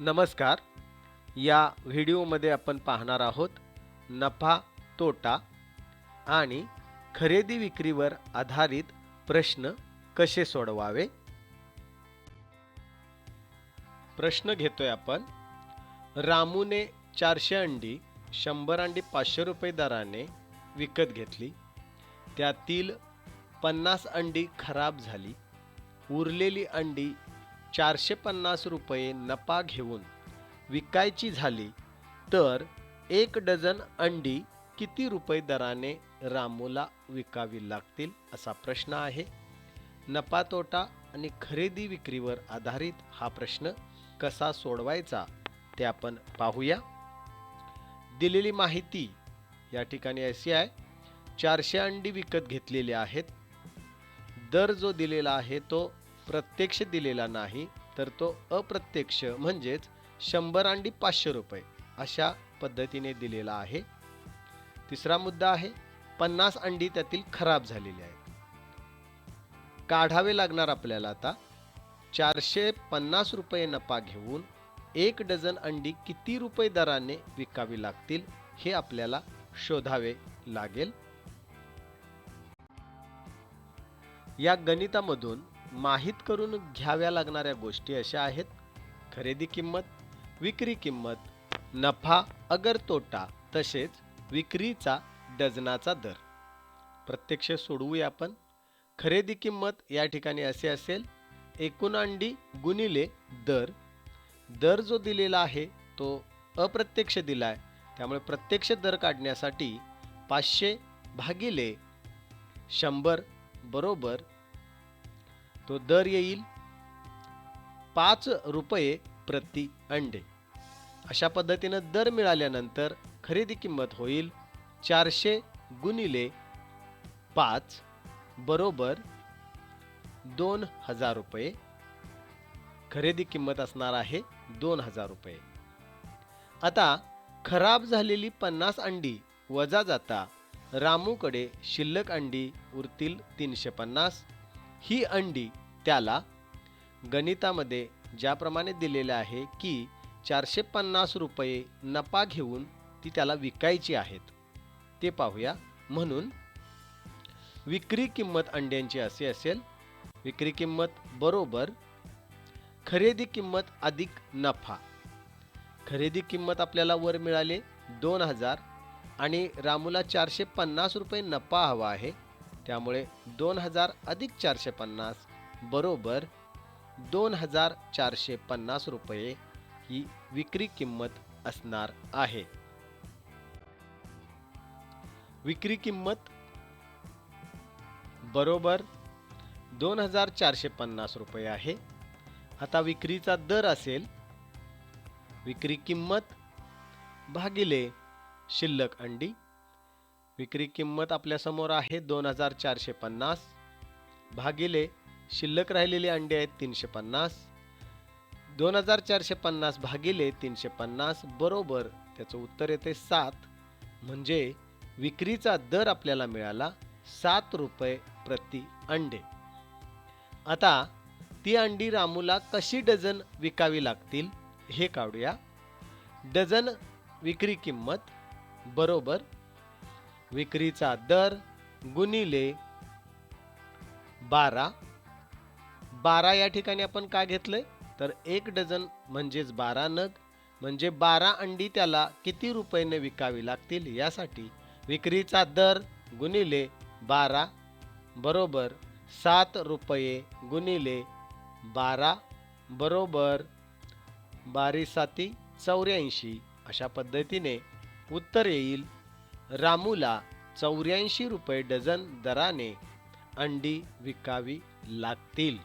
नमस्कार. या व्हिडिओमध्ये आपण पाहणार आहोत नफा तोटा आणि खरेदी विक्रीवर आधारित प्रश्न कसे सोडवावे? प्रश्न घेतोय आपण. रामूने चारशे अंडी शंभर अंडी पाचशे रुपये दराने विकत घेतली. त्यातील पन्नास अंडी खराब झाली. उरलेली अंडी चारशे पन्नास रुपये नफा घेऊन विकायची झाली तर एक डझन अंडी किती रुपये दराने रामूला विकावी लागतील असा प्रश्न आहे. नफा तोटा आणि खरेदी विक्रीवर आधारित हा प्रश्न कसा सोडवायचा ते आपण पाहूया. दिलेली माहिती या ठिकाणी अशी आहे चारशे अंडी विकत घेतलेली आहेत. दर जो दिलेला आहे तो प्रत्यक्ष दिलेला नाही तर तो अप्रत्यक्ष म्हणजेच शंभर अंडी पाचशे रुपये अशा पद्धतीने दिलेला आहे. तिसरा मुद्दा आहे पन्नास अंडी त्यातील खराब झालेली आहेत. काढावे लागणार आपल्याला आता चारशे पन्नास रुपये नफा घेऊन एक डझन अंडी किती रुपये दराने विकावी लागतील हे आपल्याला शोधावे लागेल. या गणितामधून माहीत करून घ्याव्या लागणाऱ्या गोष्टी अशा आहेत. खरेदी किंमत विक्री किंमत नफा अगर तोटा तसेच विक्रीचा डझनाचा दर. प्रत्यक्ष सोडवूया आपण. खरेदी किंमत या ठिकाणी असे असेल एकूण अंडी गुणिले दर. दर जो दिलेला आहे तो अप्रत्यक्ष दिला आहे त्यामुळे प्रत्यक्ष दर काढण्यासाठी पाचशे भागिले शंभर बरोबर तो दर येईल पाच रुपये प्रति अंडे. अशा पद्धतीनं दर मिळाल्यानंतर खरेदी किंमत होईल चारशे गुणिले पाच बरोबर दोन हजार रुपये. खरेदी किंमत असणार आहे दोन हजार रुपये. आता खराब झालेली पन्नास अंडी वजा जाता रामूकडे शिल्लक अंडी उरतील तीनशे पन्नास. ही अंडी त्याला गणितामध्ये ज्याप्रमाणे दिलेले आहे की चारशे पन्नास रुपये नफा घेऊन ती त्याला विकायची आहेत. ते पाहूया. म्हणून विक्री किंमत अंड्यांची असे असेल. विक्री किंमत बरोबर खरेदी किंमत अधिक नफा. खरेदी किंमत आपल्याला वर मिळाले दोन हजार आणि रामूला चारशे पन्नास रुपये नफा हवा आहे. त्यामुळे दोन हजार अधिक चारशे पन्नास बरोबर दोन हजार चारशे पन्नास रुपये ही विक्री किंमत असणार आहे. विक्री किंमत बरोबर दोन हजार चारशे पन्नास रुपये आहे. आता विक्रीचा दर असेल विक्री किंमत भागिले शिल्लक अंडी विक्री किंमत आपल्यासमोर आहे दोन हजार चारशे पन्नास. भागिले शिल्लक राहिलेले अंडी आहेत तीनशे पन्नास. दोन हजार चारशे पन्नास भागिले तीनशे पन्नास बरोबर त्याचं उत्तर येते सात. म्हणजे विक्रीचा दर आपल्याला मिळाला सात रुपये प्रति अंडे. आता ती अंडी रामूला कशी डझन विकावी लागतील हे काढूया. डझन विक्री किंमत बरोबर विक्रीचा दर गुणिले बारा. बारा या ठिकाणी आपण काय घेतलंय? तर एक डझन म्हणजेच बारा नग म्हणजे बारा अंडी त्याला किती रुपयाने विकावी लागतील? यासाठी विक्रीचा दर गुणिले बारा बरोबर सात रुपये गुणिले बारा बरोबर बारी साती चौऱ्याऐंशी. अशा पद्धतीने उत्तर येईल. रामूला चौऱ्याऐंशी रुपये डझन दराने अंडी विकावी लागतील.